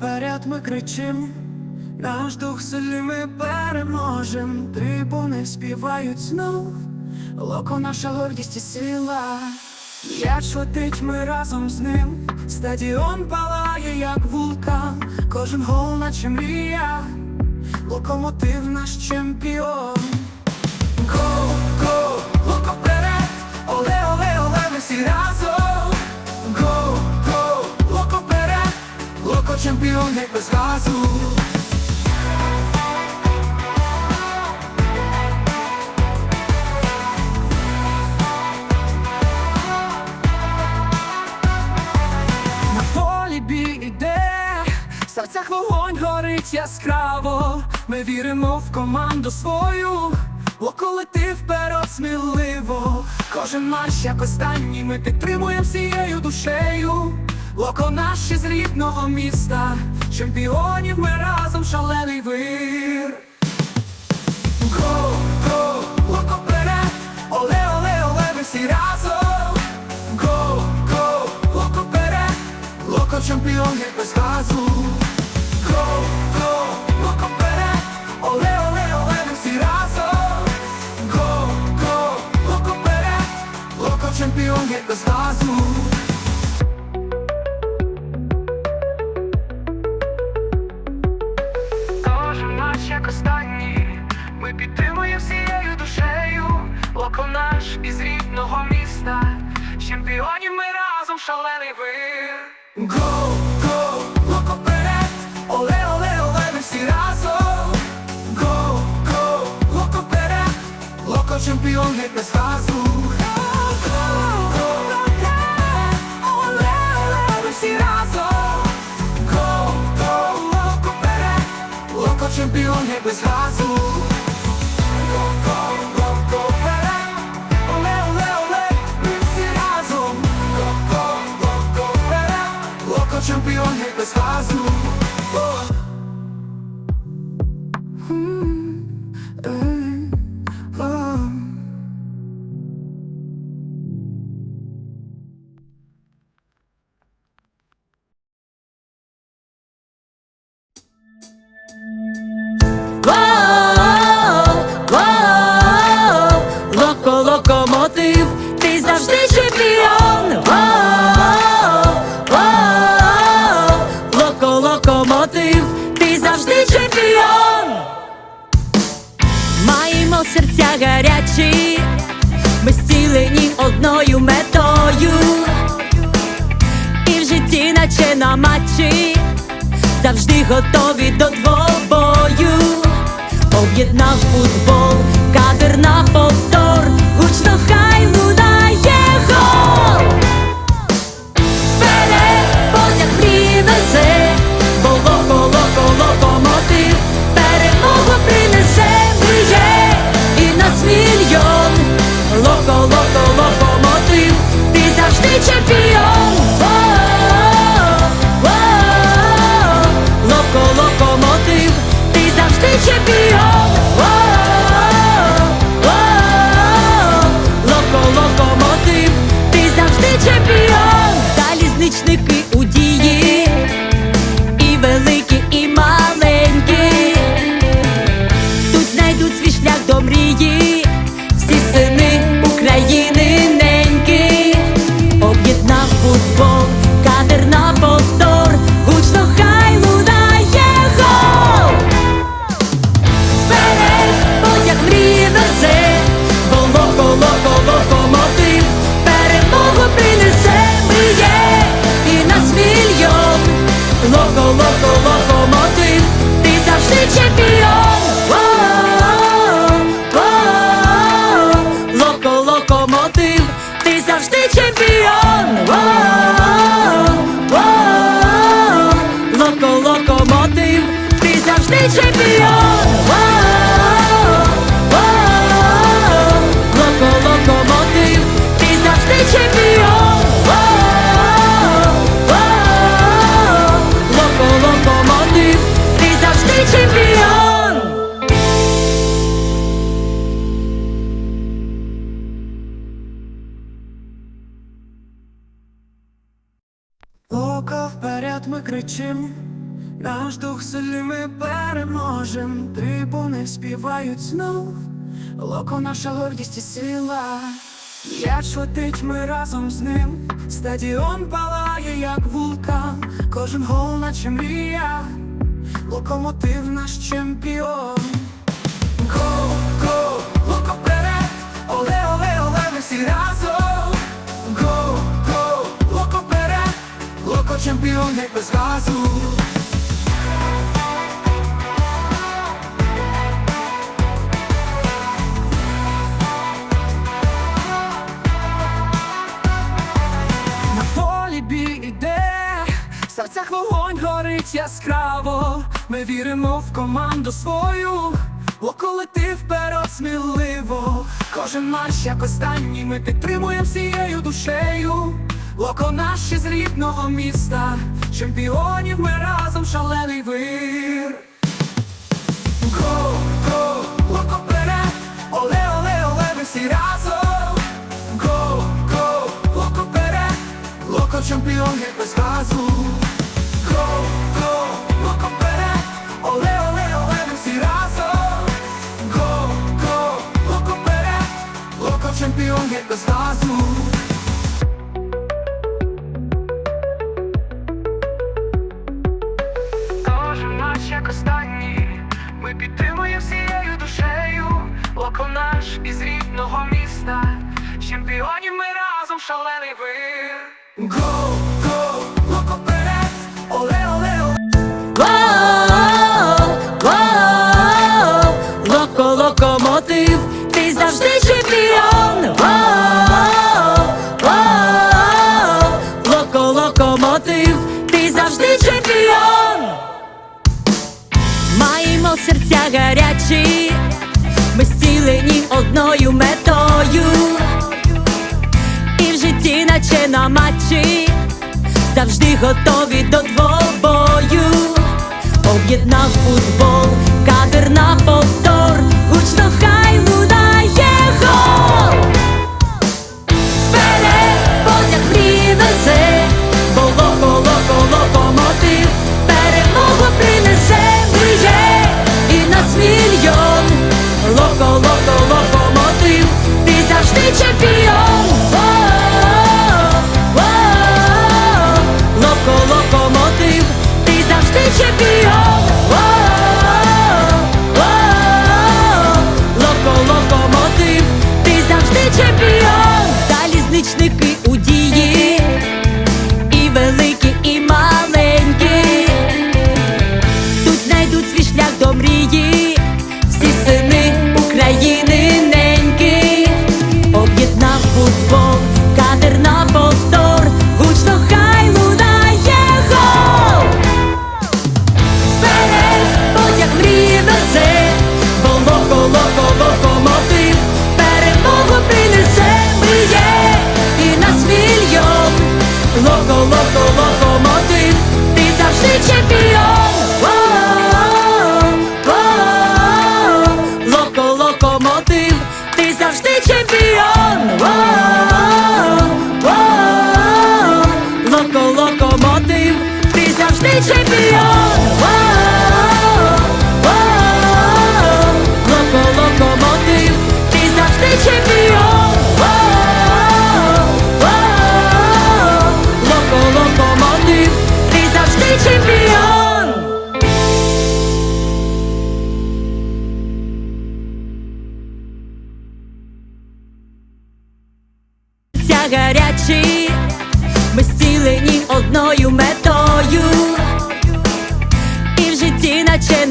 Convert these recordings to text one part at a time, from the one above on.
вперед ми кричим, наш дух сильний ми переможем, трибуни співають знов, локо наша гордість і сила. М'яч летить ми разом з ним, стадіон палає, як вулкан, кожен гол наче мрія, локомотив наш чемпіон. Го, го, локо вперед, оле, оле, оле, ми всі разом. Го, го, локо вперед, локо чемпіон, як без газу. На полі бій іде, в серцях вогонь горить яскраво. Ми віримо в команду свою, локолети вперед сміливо. Кожен матч як останній, ми підтримуємо всією душею. Локо наші з рідного міста, чемпіонів ми разом шалений вир. Го, го, локо вперед, оле, оле, оле, ми всі разом. Го, го, локо вперед, локо чемпіон, як без газу. Го, го, локо вперед, оле, оле, оле, ми всі разом. Го, го, локо вперед, локо чемпіон, як без газу. Ми підтримуємо всією душею, локо наш із рідного міста, чемпіонів ми разом шалений вир. Го, го, локо вперед, оле, оле, оле, ми всі разом. Го, го, локо вперед, локо чемпіон геть без газу. Чемпіон геть без газу. Серця гарячі, ми зцілені одною метою. І в житті, наче на матчі, завжди готові до двобою. Об'єднав футбол, вперед ми кричим, Наш дух силі ми переможем, трибуни співають знов, Локо наша гордість і сила, М'яч летить ми разом з ним, стадіон палає, як вулкан, кожен гол наче мрія, локомотив наш чемпіон. Го, го, локо вперед, оле, оле, оле, ми всі разом. Го, го, локо вперед, локо чемпіон, як без газу. Серцях вогонь горить яскраво. Ми віримо в команду свою, локолетив вперед сміливо. Кожен матч як останній, ми підтримуємо всією душею. Локо наші з рідного міста, чемпіонів ми разом шалений вир. Го, го, локо вперед, оле, оле, оле, ми всі разом. Го, го, локо вперед, локо чемпіон, як без газу. Локо наш із рідного міста, чемпіонів ми разом шалений вир. Го, завжди готові до двобою. Об'єднав футбол, кадр на повтор,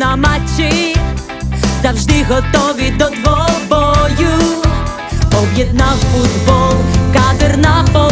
на матчі, завжди готові до двобою. Об'єднав футбол, кадр на повтор.